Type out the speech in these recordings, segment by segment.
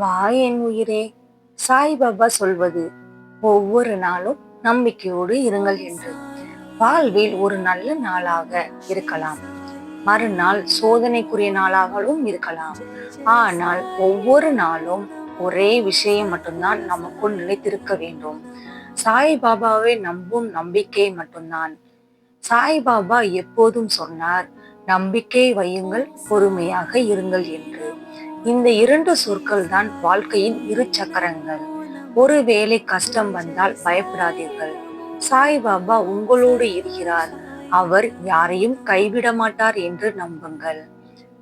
வா என் உயிரே சாய்பாபா சொல்வது ஒவ்வொரு நாளும் நம்பிக்கையோடு இருங்கள் என்று. வாழ்வில் ஒரு நல்ல நாளாக இருக்கலாம். மறுநாள் சோதனைக்குரிய நாளாகவும் இருக்கலாம். ஆனால் ஒவ்வொரு நாளும் ஒரே விஷயம் மட்டும்தான் நமக்குள் நிலைத்திருக்க வேண்டும். சாய்பாபாவை நம்பும் நம்பிக்கை மட்டும்தான். சாய்பாபா எப்போதும் சொன்னார் நம்பிக்கை வையுங்கள் பொறுமையாக இருங்கள் என்று. இந்த இரண்டு சொற்கள் தான் வாழ்க்கையின் இரு சக்கரங்கள். ஒருவேளை கஷ்டம் வந்தால் பயப்படாதீர்கள். சாய்பாபா உங்களோடு இருக்கிறார். அவர் யாரையும் கைவிட மாட்டார் என்று நம்புங்கள்.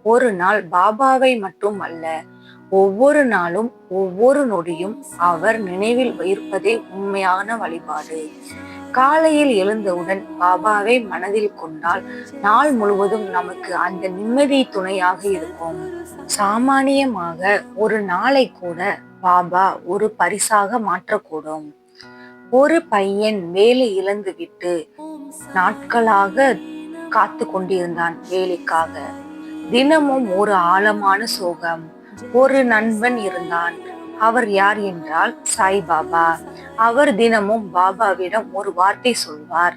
ஒரு நாள் பாபாவை மட்டும் அல்ல ஒவ்வொரு நாளும் ஒவ்வொரு நொடியும் அவர் நினைவில் இருப்பதே உண்மையான வழிபாடு. காலையில் எழுந்தவுடன் பாபாவை மனதில் கொண்டால் நாள் முழுவதும் நமக்கு அந்த நிம்மதி துணையாக இருக்கும். சாமானியமாக ஒரு நாளை கூட பாபா ஒரு பரிசாக மாற்றக்கூடும். ஒரு பையன் வேலை இழந்து விட்டு நாட்களாக காத்து கொண்டிருந்தான் வேலைக்காக. தினமும் ஒரு ஆழமான சோகம். ஒரு நண்பன் இருந்தான். அவர் யார் என்றால் சாய்பாபா அவர் தினமும் பாபாவிடம் ஒரு வார்த்தை சொல்வார்.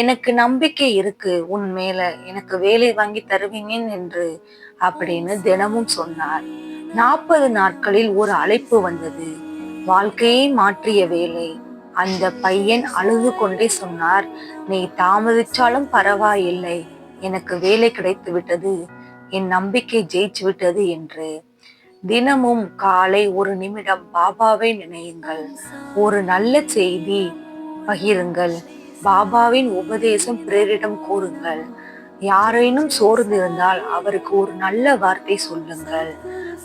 எனக்கு நம்பிக்கை இருக்கு உன் மேல. எனக்கு வேலை வாங்கி தருவீங்க என்று அப்படின்னு தினமும் சொன்னார். நாற்பது நாட்களில் ஒரு அழைப்பு வந்தது. வாழ்க்கையை மாற்றிய வேலை அந்த பையன் அழுது கொண்டே சொன்னார். நீ தாமதிச்சாலும் பரவாயில்லை. எனக்கு வேலை கிடைத்து விட்டது என் நம்பிக்கை ஜெயிச்சு விட்டது என்று. தினமும் காலை ஒரு நிமிடம் பாபாவை நினையுங்கள். ஒரு நல்ல செய்தி பகிருங்கள். பாபாவின் உபதேசம் பிறரிடம் கூறுங்கள். யாரேனும் சோர்ந்திருந்தால் அவருக்கு ஒரு நல்ல வார்த்தை சொல்லுங்கள்.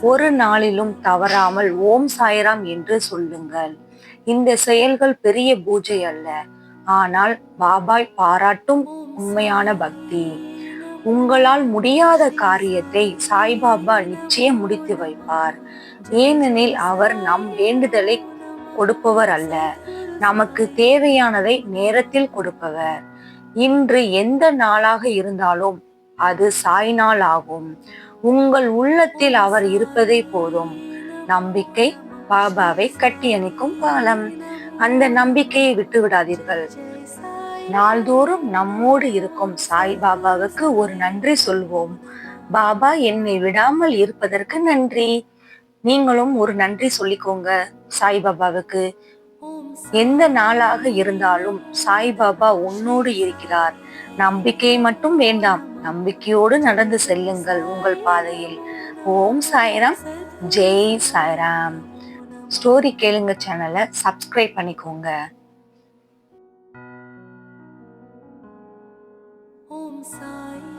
ஒரு நாளிலும் தவறாமல் ஓம் சாய்ராம் என்று சொல்லுங்கள். இந்த செயல்கள் பெரிய பூஜை அல்ல. ஆனால் பாபாய் பாராட்டும் உண்மையான பக்தி. உங்களால் முடியாத காரியத்தை சாய்பாபா நிச்சயம் முடித்து வைப்பார். ஏனெனில் அவர் நம் வேண்டுதலை கொடுப்பவர் அல்ல. நமக்கு தேவையானதை நேரத்தில் கொடுப்பவர். இன்று எந்த நாளாக இருந்தாலும் அது சாய் நாள் ஆகும். உங்கள் உள்ளத்தில் அவர் இருப்பதே போதும். நம்பிக்கை பாபாவை கட்டி அணைக்கும் பாலம். அந்த நம்பிக்கையை விட்டு விடாதீர்கள் நாள்தோறும் நம்மோடு இருக்கும் சாய் பாபாவுக்கு ஒரு நன்றி சொல்வோம். பாபா என்னை விடாமல் இருப்பதற்கு நன்றி. நீங்களும் ஒரு நன்றி சொல்லிக்கோங்க சாய் பாபாவுக்கு. எந்த நாளாக இருந்தாலும் சாய்பாபா உன்னோடு இருக்கிறார். நம்பிக்கை மட்டும் வேண்டாம். நம்பிக்கையோடு நடந்து செல்லுங்கள் உங்கள் பாதையில். ஓம் சாய்ராம். ஜெய் சாய்ராம். ஸ்டோரி கேளுங்க சேனலை சப்ஸ்கிரைப் பண்ணிக்கோங்க. ôm say.